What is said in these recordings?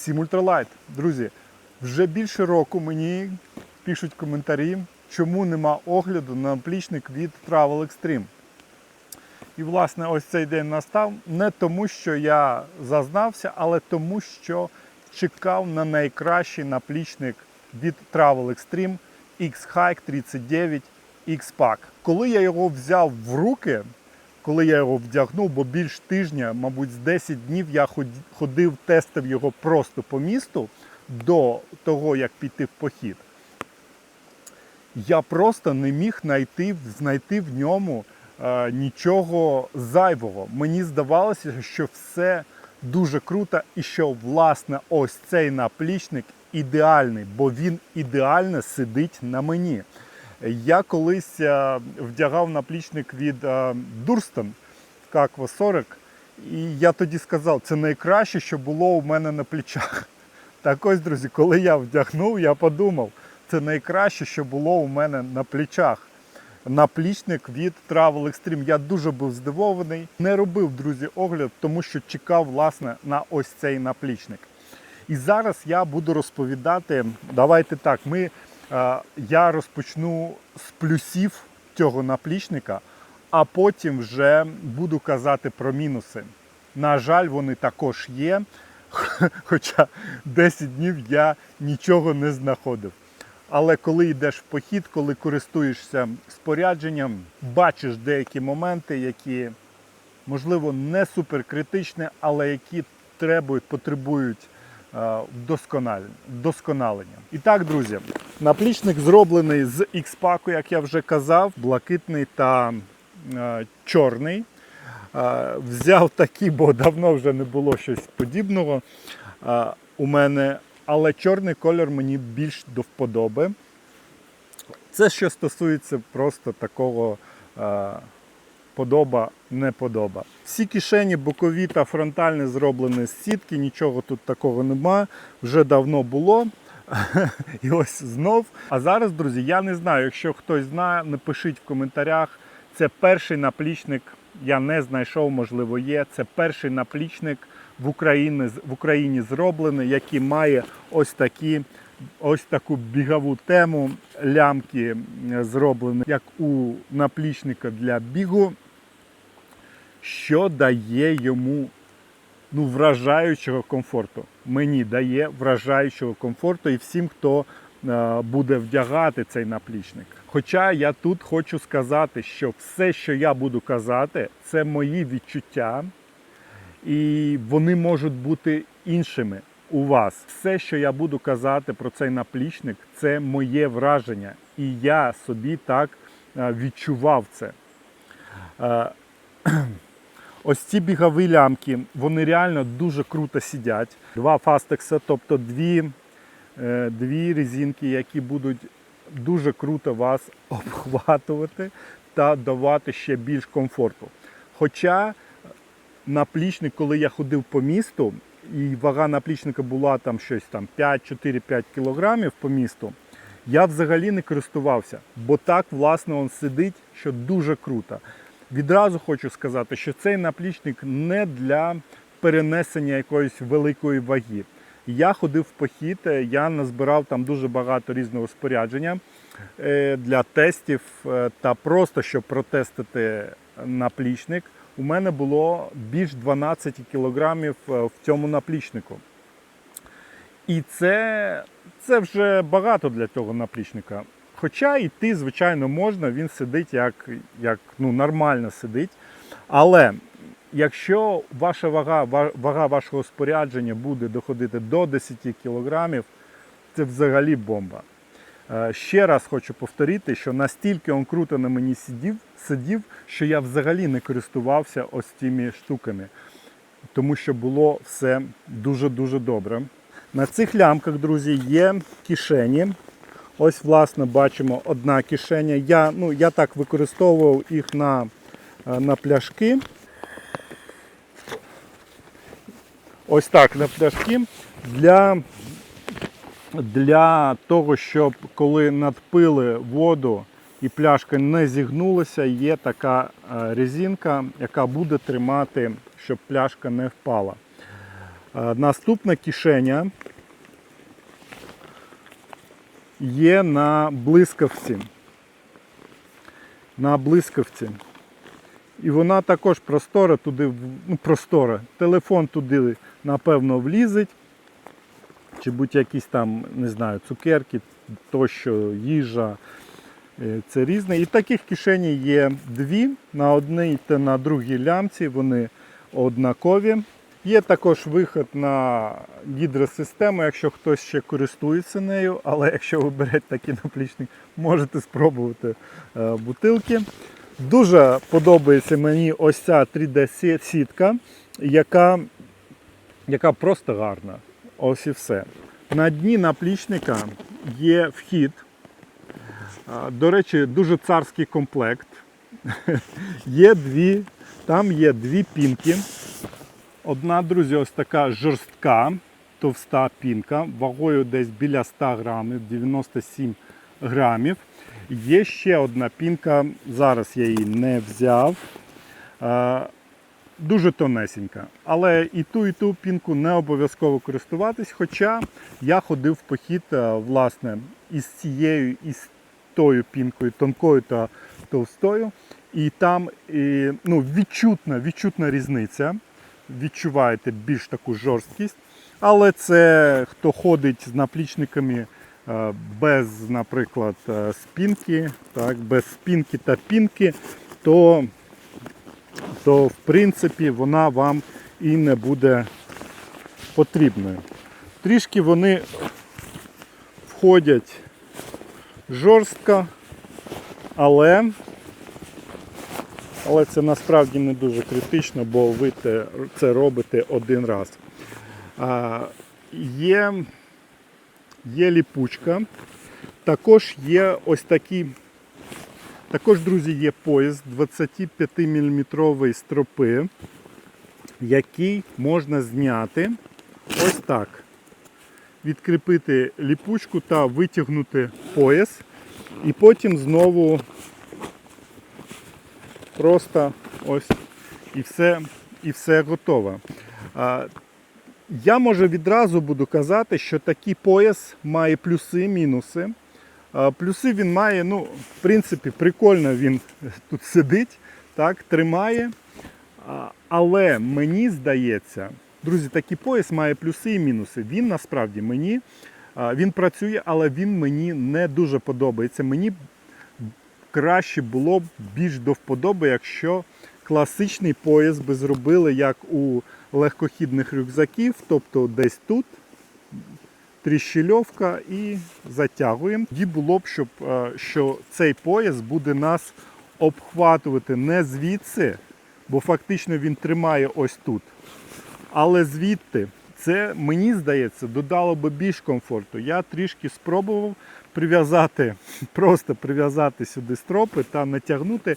Сім Ультралайт. Друзі, вже більше року мені пишуть коментарі, чому нема огляду на наплічник від Travel Extreme. І, власне, ось цей день настав не тому, що я зазнався, але тому, що чекав на найкращий наплічник від Travel Extreme X-Hike 39 X-Pack. Коли я його взяв в руки, коли я його вдягнув, бо більш тижня, мабуть, з 10 днів я ходив, тестив його просто по місту до того, як піти в похід. Я просто не міг знайти, знайти в ньому е, нічого зайвого. Мені здавалося, що все дуже круто і що власне ось цей наплічник ідеальний, бо він ідеально сидить на мені. Я колись е, вдягав наплічник від Дурстон Каква 40, і я тоді сказав, це найкраще, що було у мене на плечах. Так ось, друзі, коли я вдягнув, я подумав, це найкраще, що було у мене на плечах. Наплічник від Travel Extreme. Я дуже був здивований. Не робив, друзі, огляд, тому що чекав власне на ось цей наплічник. І зараз я буду розповідати. Давайте так. Ми, я розпочну з плюсів цього наплічника, а потім вже буду казати про мінуси. На жаль, вони також є. Хоча 10 днів я нічого не знаходив. Але коли йдеш в похід, коли користуєшся спорядженням, бачиш деякі моменти, які можливо не суперкритичні, але які требують, потребують е, вдосконалення. І так, друзі, наплічник зроблений з X-Pack, як я вже казав, блакитний та е, чорний. Е, Взяв такі, бо давно вже не було щось подібного е, у мене. Але чорний колір мені більш до вподоби. Це що стосується просто такого е, подоба, не подоба. Всі кишені бокові та фронтальні зроблені з сітки, нічого тут такого нема. Вже давно було. І ось знов. А зараз, друзі, я не знаю, якщо хтось знає, напишіть в коментарях. Це перший наплічник, я не знайшов, можливо, є. Це перший наплічник в Україні, в Україні зроблений, який має ось такі. Ось таку бігову тему лямки е, зроблені, як у наплічника для бігу, що дає йому ну, вражаючого комфорту. Мені дає вражаючого комфорту і всім, хто е, буде вдягати цей наплічник. Хоча я тут хочу сказати, що все, що я буду казати, це мої відчуття, і вони можуть бути іншими у вас. Все, що я буду казати про цей наплічник, це моє враження. І я собі так е, відчував це. Ось ці бігові лямки, вони реально дуже круто сидять. Два фастекса, тобто дві, е, дві резинки, які будуть дуже круто вас обхватувати та давати ще більш комфорту. Хоча наплічник, коли я ходив по місту, і вага наплічника була там щось там 5-4-5 кілограмів по місту, я взагалі не користувався, бо так, власне, він сидить, що дуже круто. Відразу хочу сказати, що цей наплічник не для перенесення якоїсь великої ваги. Я ходив в похід, е, я назбирав там дуже багато різного спорядження е, для тестів е, та просто щоб протестити наплічник. У мене було більш 12 кілограмів в цьому наплічнику. І це, це вже багато для цього наплічника. Хоча йти, звичайно, можна, він сидить як, як ну, нормально сидить. Але якщо ваша вага, вага вашого спорядження буде доходити до 10 кілограмів, це взагалі бомба. Е, Ще раз хочу повторити, що настільки він круто на мені сидів, сидів, що я взагалі не користувався ось цими штуками, тому що було все дуже-дуже добре. На цих лямках, друзі, є кишені. Ось, власне, бачимо одна кишеня. Я, ну, я так використовував їх на, е, на пляшки. Ось так на пляшки. Для, для того, щоб коли надпили воду і пляшка не зігнулася, є така е, резинка, яка буде тримати, щоб пляшка не впала. Е, Наступна кишеня є на блискавці. На блискавці. І вона також простора туди, ну, простора. Телефон туди, напевно, влізить. Чи будь-якісь там, не знаю, цукерки, тощо, їжа. Е, Це різне. І таких кишені є дві. На одній та на другій лямці вони однакові. Є також виход на гідросистему, якщо хтось ще користується нею, але якщо ви берете такий наплічник, можете спробувати е, бутилки. Дуже подобається мені ось ця 3D-сітка, яка, яка просто гарна. Ось і все. На дні наплічника є вхід. До речі, дуже царський комплект. Є дві, там є дві пінки. Одна, друзі, ось така жорстка, товста пінка, вагою десь біля 100 грамів, 97 грамів. Є ще одна пінка, зараз я її не взяв. Е, Дуже тонесенька. Але і ту, і ту пінку не обов'язково користуватись. Хоча я ходив в похід, е, власне, із цією і з тою пінкою, тонкою та товстою. І там і, ну, відчутна, відчутна різниця. Відчуваєте більш таку жорсткість. Але це хто ходить з наплічниками е, без, наприклад, е, спінки, так, без спінки та пінки, то, то в принципі вона вам і не буде потрібною. Трішки вони входять жорстко, але, але це насправді не дуже критично, бо ви це робите один раз. А, є, є ліпучка, також є ось такі. Також, друзі, є пояс 25 мм стропи, який можна зняти ось так. Відкріпити ліпучку та витягнути пояс. І потім знову просто ось і все, і все готово. Я може відразу буду казати, що такий пояс має плюси, мінуси. А, Плюси він має, ну, в принципі, прикольно він тут сидить, так, тримає. Але мені здається, друзі, такий пояс має плюси і мінуси. Він насправді мені він працює, але він мені не дуже подобається. Мені краще було б більш до вподоби, якщо класичний пояс би зробили як у легкохідних рюкзаків, тобто десь тут тріщильовка і затягуємо. Тоді було б, щоб, е, що цей пояс буде нас обхватувати не звідси, бо фактично він тримає ось тут. Але звідти це, мені здається, додало би більш комфорту. Я трішки спробував прив'язати, просто прив'язати сюди стропи та натягнути.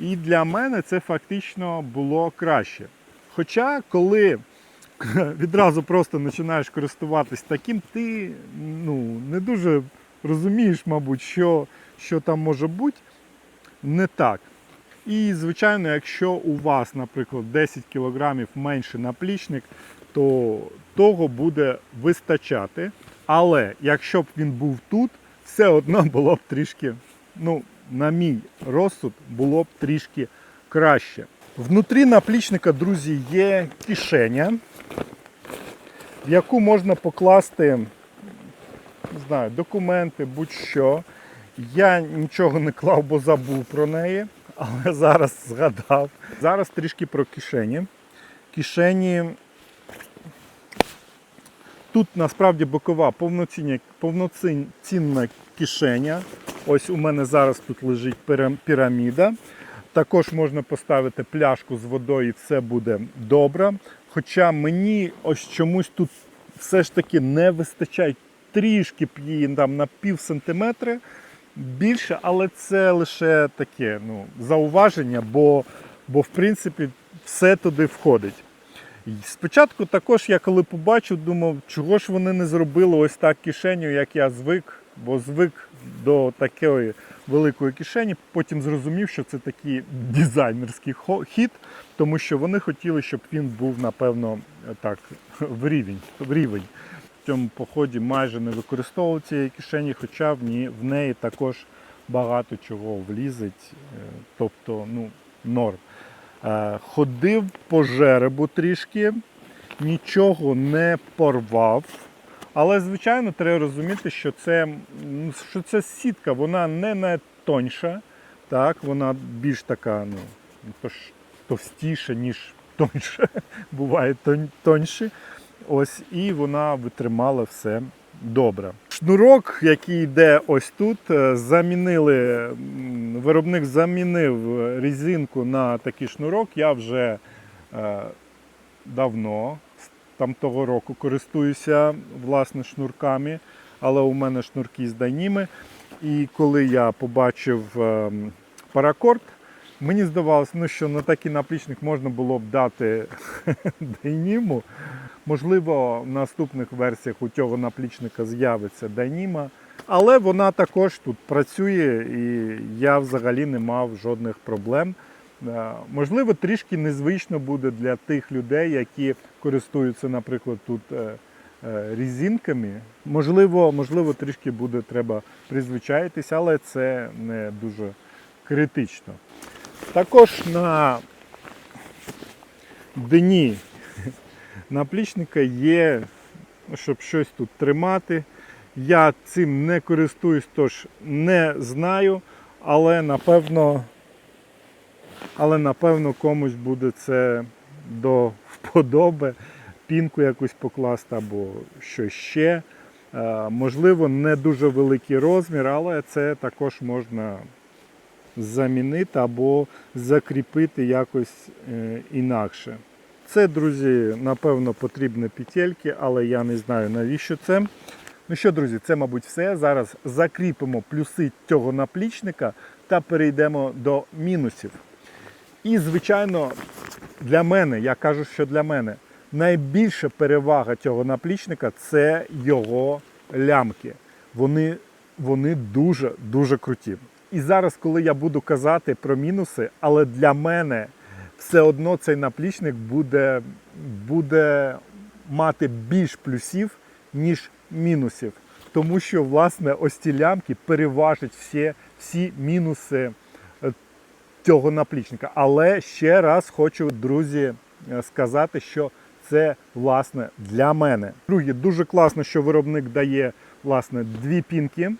І для мене це фактично було краще. Хоча, коли відразу просто починаєш користуватись таким, ти ну, не дуже розумієш, мабуть, що, що там може бути не так. І, звичайно, якщо у вас, наприклад, 10 кг менше наплічник, то того буде вистачати. Але якщо б він був тут, все одно було б трішки, ну, на мій розсуд, було б трішки краще. Внутрі наплічника, друзі, є кишеня, в яку можна покласти не знаю, документи, будь-що. Я нічого не клав, бо забув про неї, але зараз згадав. Зараз трішки про кишені. Кишені тут насправді бокова повноцінна кишеня. Ось у мене зараз тут лежить піраміда. Також можна поставити пляшку з водою і все буде добре. Хоча мені ось чомусь тут все ж таки не вистачає трішки б там на пів сантиметри більше, але це лише таке ну, зауваження, бо, бо в принципі все туди входить. Спочатку також я коли побачив, думав, чого ж вони не зробили ось так кишеню, як я звик, бо звик до такої великої кишені. Потім зрозумів, що це такий дизайнерський хід, тому що вони хотіли, щоб він був, напевно, так, в рівень. В рівень. В цьому поході майже не використовував цієї кишені, хоча в неї також багато чого влізить, е, тобто ну, норм. Е, Ходив по жеребу трішки, нічого не порвав. Але, звичайно, треба розуміти, що це, що це сітка, вона не найтоньша, так, вона більш така ну, товстіша, ніж тоньша. Буває тон- тоньші. Ось, і вона витримала все добре. Шнурок, який йде ось тут, е, замінили, виробник замінив резинку на такий шнурок. Я вже е, давно, з там того року користуюся власне шнурками, але у мене шнурки з Dyneema. І коли я побачив ем, паракорд, мені здавалося, ну, що на такий наплічник можна було б дати Dyneema. Можливо, в наступних версіях у цього наплічника з'явиться Dyneema. Але вона також тут працює і я взагалі не мав жодних проблем. Е, Можливо, трішки незвично буде для тих людей, які користуються, наприклад, тут е, е, різинками. Можливо, можливо, трішки буде треба призвичаїтися, але це не дуже критично. Також на дні наплічника є, щоб щось тут тримати. Я цим не користуюсь, тож не знаю, але напевно, але напевно комусь буде це до вподоби, пінку якусь покласти або що ще. Е, Можливо, не дуже великий розмір, але це також можна замінити або закріпити якось е, інакше. Це, друзі, напевно, потрібні петельки, але я не знаю навіщо це. Ну що, друзі, це, мабуть, все. Зараз закріпимо плюси цього наплічника та перейдемо до мінусів. І, звичайно, для мене, я кажу, що для мене найбільша перевага цього наплічника це його лямки. Вони, вони дуже дуже круті. І зараз, коли я буду казати про мінуси, але для мене все одно цей наплічник буде, буде мати більш плюсів, ніж мінусів. Тому що, власне, ось ці лямки переважать всі, всі мінуси е, цього наплічника. Але ще раз хочу, друзі, е, сказати, що це власне для мене. Друге, дуже класно, що виробник дає власне дві пінки.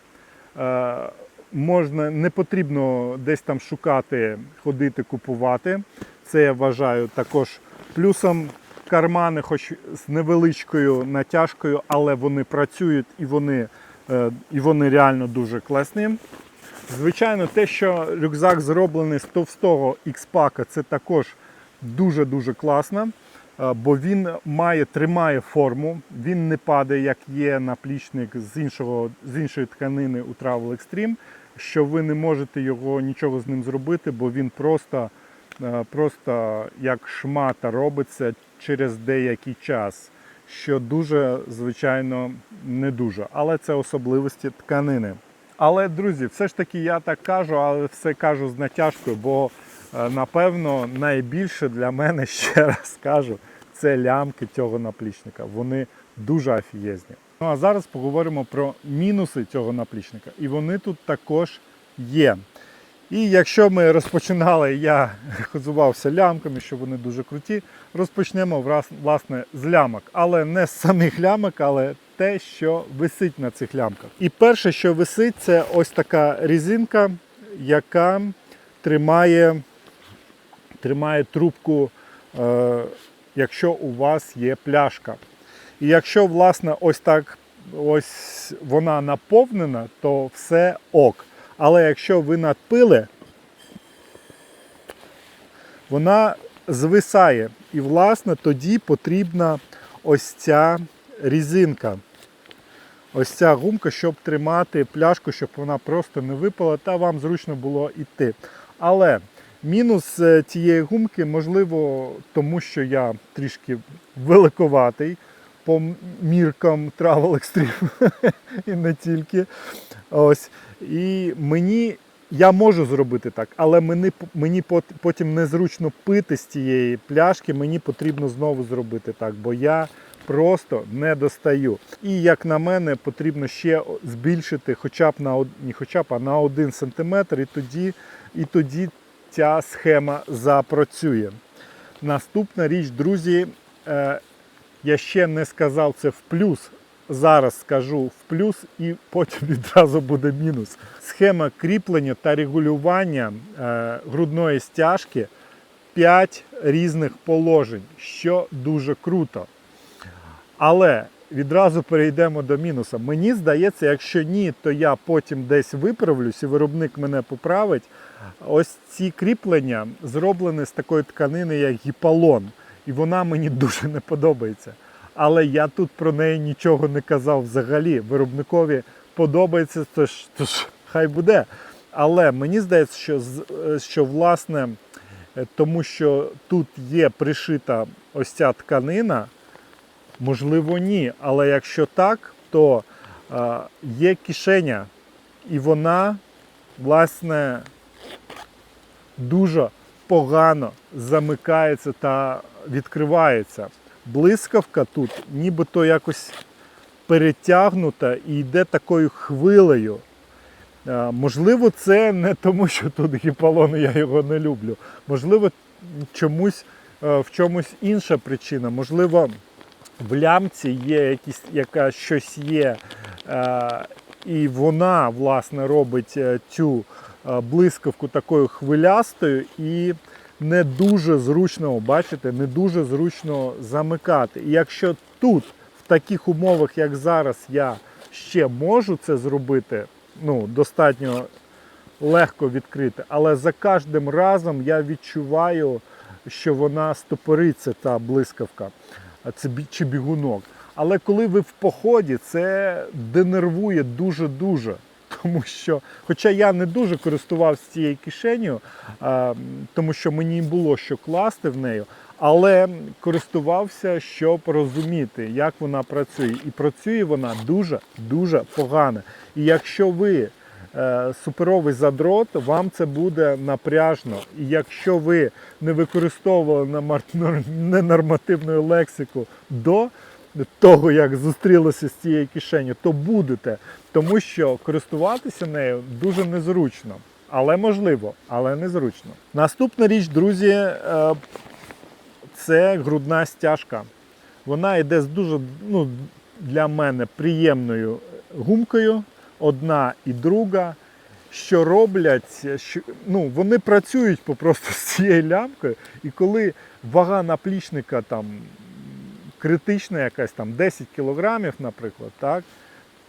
Можна не потрібно десь там шукати, ходити, купувати. Це я вважаю також плюсом. Кармани, хоч з невеличкою натяжкою, але вони працюють і вони, е, і вони реально дуже класні. Звичайно, те, що рюкзак зроблений з товстого X-пака, це також дуже-дуже класно, е, бо він має, тримає форму, він не падає, як є наплічник з, іншого, з іншої тканини у Travel Extreme, що ви не можете його нічого з ним зробити, бо він просто, е, просто як шмата робиться через деякий час, що дуже, звичайно, не дуже. Але це особливості тканини. Але, друзі, все ж таки я так кажу, але все кажу з натяжкою, бо е, напевно найбільше для мене, ще раз кажу, це лямки цього наплічника. Вони дуже афієзні. Ну а зараз поговоримо про мінуси цього наплічника. І вони тут також є. І якщо ми розпочинали, я хозувався лямками, що вони дуже круті, розпочнемо власне з лямок. Але не з самих лямок, але те, що висить на цих лямках. І перше, що висить, це ось така резинка, яка тримає, тримає трубку, е, якщо у вас є пляшка. І якщо, власне, ось так ось вона наповнена, то все ок. Але якщо ви надпили, вона звисає. І, власне, тоді потрібна ось ця різинка. Ось ця гумка, щоб тримати пляшку, щоб вона просто не випала, та вам зручно було йти. Але мінус е, цієї гумки, можливо, тому що я трішки великоватий по міркам Travel Extreme і не тільки. Ось. І мені я можу зробити так, але мені, мені потім незручно пити з цієї пляшки, мені потрібно знову зробити так, бо я просто не достаю. І як на мене, потрібно ще збільшити хоча б на не хоча б, а на 1 см, і тоді, і тоді ця схема запрацює. Наступна річ, друзі, е, я ще не сказав це в плюс. Зараз скажу в плюс і потім відразу буде мінус. Схема кріплення та регулювання е, грудної стяжки 5 різних положень, що дуже круто. Але відразу перейдемо до мінуса. Мені здається, якщо ні, то я потім десь виправлюсь і виробник мене поправить. Ось ці кріплення зроблені з такої тканини, як гіпалон, і вона мені дуже не подобається. Але я тут про неї нічого не казав взагалі. Виробникові подобається, тож, тож хай буде. Але мені здається, що, е, що власне, е, тому що тут є пришита ось ця тканина, можливо, ні. Але якщо так, то е, є кишеня, і вона, власне, дуже погано замикається та відкривається. Блискавка тут нібито якось перетягнута і йде такою хвилею. Е, Можливо, це не тому, що тут гіпалон, я його не люблю. Можливо, чомусь, е, в чомусь інша причина. Можливо, в лямці є якісь, яка щось є, е, і вона, власне, робить цю блискавку такою хвилястою і не дуже зручно, бачите, не дуже зручно замикати. І якщо тут, в таких умовах, як зараз, я ще можу це зробити, ну, достатньо легко відкрити, але за кожним разом я відчуваю, що вона стопориться, та блискавка, чи бігунок. Але коли ви в поході, це денервує дуже-дуже. Тому що, хоча я не дуже користувався цією м, тому що мені було що класти в неї, але користувався, щоб розуміти, як вона працює. І працює вона дуже-дуже погано. І якщо ви е, суперовий задрот, вам це буде напряжно. І якщо ви не використовували ненормативну лексику до того, як зустрілися з цією кишеню, то будете, тому що користуватися нею дуже незручно. Але можливо, але незручно. Наступна річ, друзі, е, це грудна стяжка. Вона йде з дуже ну, для мене приємною гумкою, одна і друга. Що роблять, що, ну, вони працюють попросту з цією лямкою, і коли вага наплічника там критична, якась там 10 кілограмів, наприклад, так,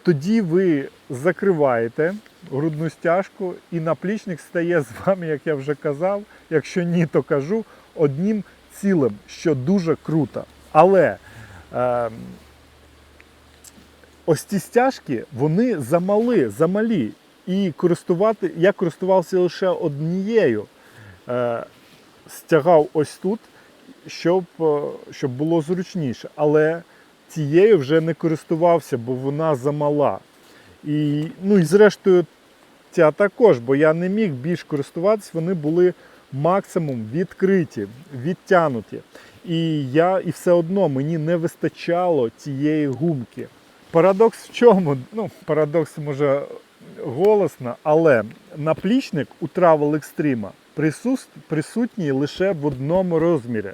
тоді ви закриваєте грудну стяжку, і наплічник стає з вами, як я вже казав, якщо ні, то кажу, одним цілим, що дуже круто. Але е, ось ці стяжки, вони замали, замалі. І користувати, я користувався лише однією. Е, стягав ось тут, щоб, е, щоб було зручніше. Але цією вже не користувався, бо вона замала. І, ну і зрештою, ця також, бо я не міг більш користуватися, вони були максимум відкриті, відтянуті. І я і все одно мені не вистачало цієї гумки. Парадокс в чому? Ну, парадокс може голосно, але наплічник у Travel Extreme присутній лише в одному розмірі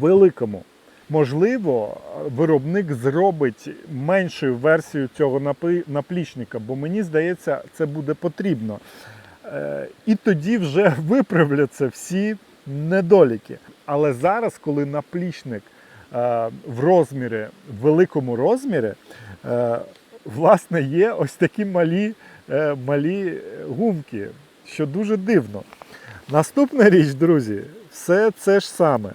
великому. Можливо, виробник зробить меншою версію цього наплічника, бо мені здається, це буде потрібно. Е, І тоді вже виправляться всі недоліки. Але зараз, коли наплічник е, в розмірі, в великому розмірі, е, власне, є ось такі малі, малі гумки, що дуже дивно. Наступна річ, друзі, все це ж саме.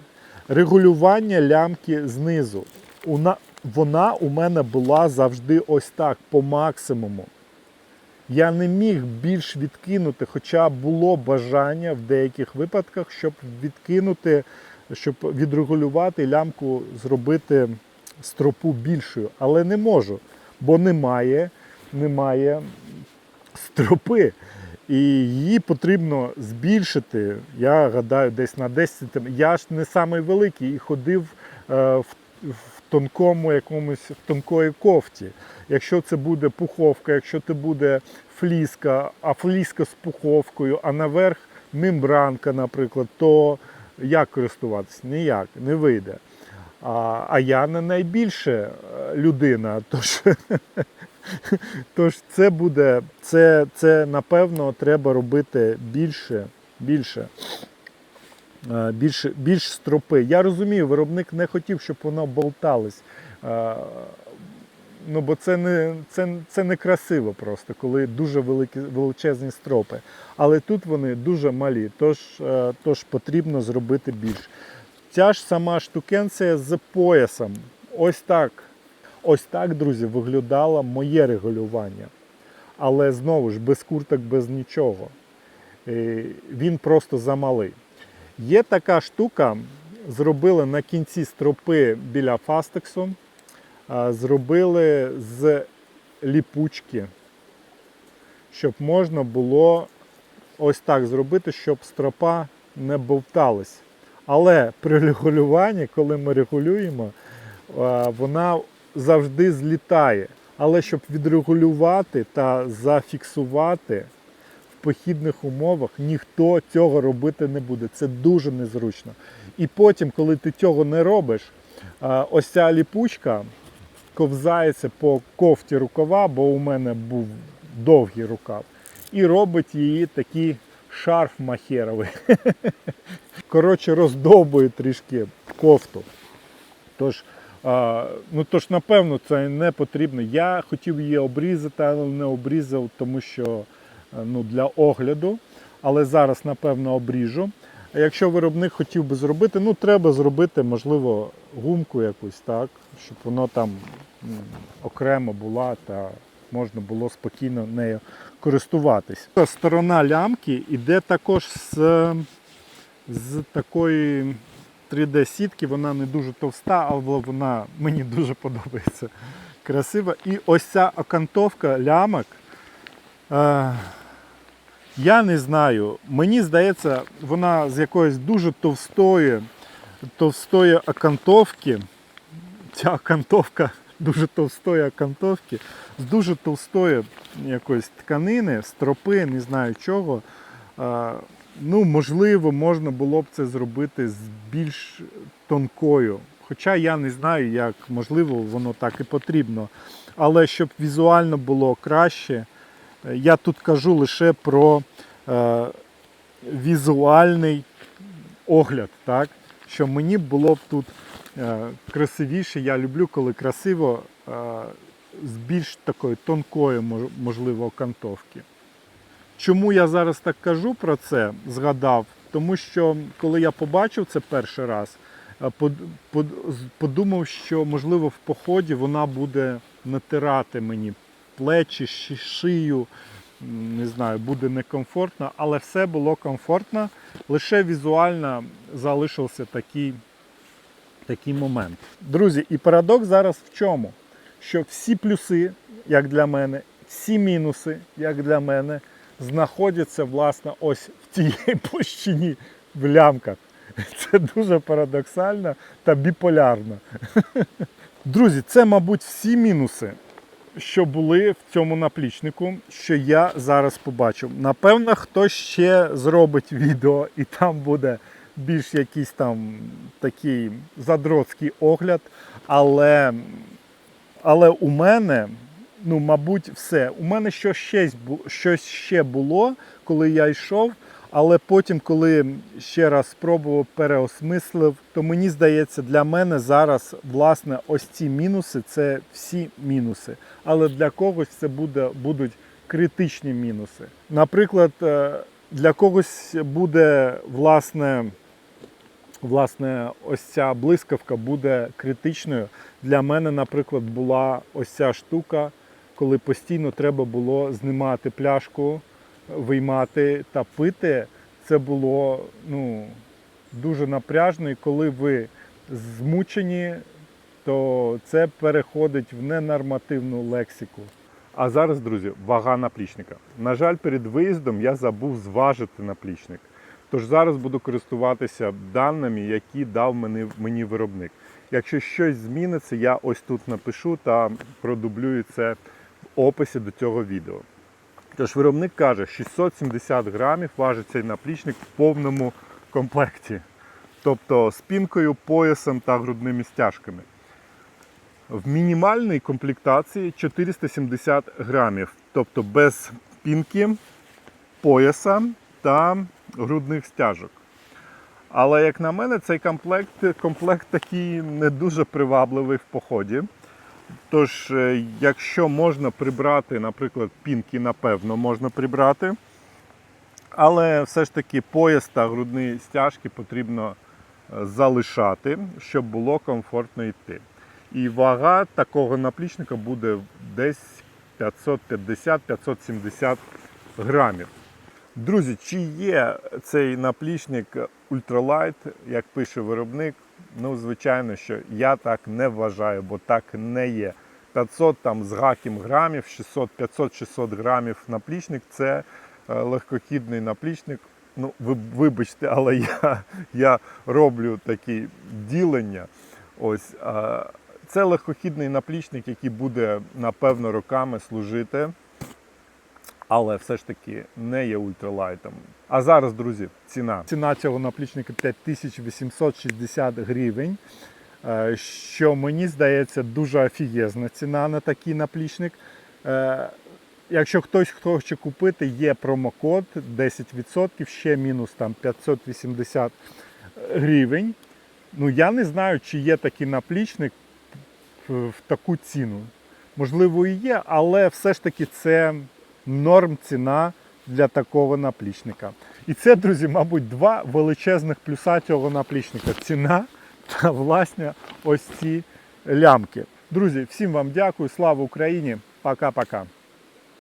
Регулювання лямки знизу. Вона у мене була завжди ось так, по максимуму. Я не міг більш відкинути, хоча було бажання в деяких випадках, щоб відкинути, щоб відрегулювати лямку, зробити стропу більшою. Але не можу, бо немає, немає стропи. І її потрібно збільшити, я гадаю, десь на 10. Я ж не самий великий і ходив е, в, тонкому якомусь в тонкої кофті. Якщо це буде пуховка, якщо це буде фліска, а фліска з пуховкою, а наверх мембранка, наприклад, то як користуватися? Ніяк, не вийде. А, а я не найбільша е, людина, тож, тож це буде, це, це напевно треба робити більше, більше. е, Більше, більш стропи. Я розумію, виробник не хотів, щоб воно болталось. Е, Ну, бо це не, це, це не красиво просто, коли дуже великі, величезні стропи. Але тут вони дуже малі, тож, е, тож потрібно зробити більше. Ця ж сама штукенція з поясом. Ось так. Ось так, друзі, виглядало моє регулювання. Але знову ж без курток, без нічого. Е, Він просто замалий. Є така штука, зробили на кінці стропи біля фастексу, зробили з ліпучки, щоб можна було ось так зробити, щоб стропа не бовталась. Але при регулюванні, коли ми регулюємо, вона завжди злітає. Але щоб відрегулювати та зафіксувати в похідних умовах, ніхто цього робити не буде. Це дуже незручно. І потім, коли ти цього не робиш, ось ця ліпучка ковзається по кофті рукава, бо у мене був довгий рукав, і робить її такий шарф махеровий. Коротше, роздовбує трішки кофту. Тож, ну тож, напевно, це не потрібно. Я хотів її обрізати, але не обрізав, тому що е, ну, для огляду. Але зараз, напевно, обріжу. А якщо виробник хотів би зробити, ну треба зробити, можливо, гумку якусь, так, щоб воно там окремо була та можна було спокійно нею користуватись. Сторона лямки йде також з, з такої 3D-сітки, вона не дуже товста, але вона мені дуже подобається. Красива. І ось ця окантовка лямок. Е, я не знаю. Мені здається, вона з якоїсь дуже товстої, товстої окантовки. Ця окантовка дуже товстої окантовки, з дуже товстої якоїсь тканини, стропи, не знаю чого. А, Ну, можливо, можна було б це зробити з більш тонкою. Хоча я не знаю, як можливо, воно так і потрібно. Але щоб візуально було краще, е, я тут кажу лише про е, візуальний огляд, так? що мені було б тут е, красивіше. Я люблю, коли красиво е, з більш такої тонкої, можливо, окантовки. Чому я зараз так кажу про це, згадав? Тому що коли я побачив це перший раз, е, подумав, що можливо в поході вона буде натирати мені плечі, шию, не знаю, буде некомфортно, але все було комфортно. Лише візуально залишився такий, такий момент. Друзі, і парадокс зараз в чому? Що всі плюси, як для мене, всі мінуси, як для мене, знаходяться власне ось в тій площині в лямках. Це дуже парадоксально та біполярно. Друзі, це, мабуть, всі мінуси, що були в цьому наплічнику, що я зараз побачив. Напевно, хтось ще зробить відео і там буде більш якийсь там такий задроцький огляд. Але, але у мене, ну, мабуть, все. У мене щось ще, ще було, коли я йшов. Але потім, коли ще раз спробував, переосмислив, то мені здається, для мене зараз власне ось ці мінуси це всі мінуси. Але для когось це буде, будуть критичні мінуси. Наприклад, е, для когось буде власне, власне, ось ця блискавка буде критичною. Для мене, наприклад, була ось ця штука, коли постійно треба було знімати пляшку, виймати та пити. Це було ну, дуже напряжно, і коли ви змучені, то це переходить в ненормативну лексику. А зараз, друзі, вага наплічника. На жаль, перед виїздом я забув зважити наплічник. Тож зараз буду користуватися даними, які дав мені, мені виробник. Якщо щось зміниться, я ось тут напишу та продублюю це описі до цього відео. Тож виробник каже, 670 грамів важить цей наплічник в повному комплекті. Тобто з пінкою, поясом та грудними стяжками. В мінімальній комплектації 470 грамів, тобто без пінки, пояса та грудних стяжок. Але, як на мене, цей комплект, комплект такий не дуже привабливий в поході. Тож, е, якщо можна прибрати, наприклад, пінки, напевно, можна прибрати. Але все ж таки пояс та грудні стяжки потрібно е, залишати, щоб було комфортно йти. І вага такого наплічника буде десь 550-570 грамів. Друзі, чи є цей наплічник ультралайт, як пише виробник? Ну, звичайно, що я так не вважаю, бо так не є. 500 там з гаком грамів, 600, 500-600 грамів наплічник це е, легкохідний наплічник. Ну, ви, вибачте, але я, я роблю такі ділення. Ось, е, це легкохідний наплічник, який буде напевно роками служити але все ж таки не є ультралайтом. А зараз, друзі, ціна. Ціна цього наплічника 5860 гривень. е, Що мені здається дуже офігезна ціна на такий наплічник. Е, Якщо хтось хоче купити, є промокод 10%, ще мінус там 580 гривень. Ну я не знаю, чи є такий наплічник в таку ціну. Можливо, і є, але все ж таки це норм ціна для такого наплічника. І це, друзі, мабуть, два величезних плюса цього наплічника. Ціна та власне ось ці лямки. Друзі, всім вам дякую. Слава Україні! Пока-пока.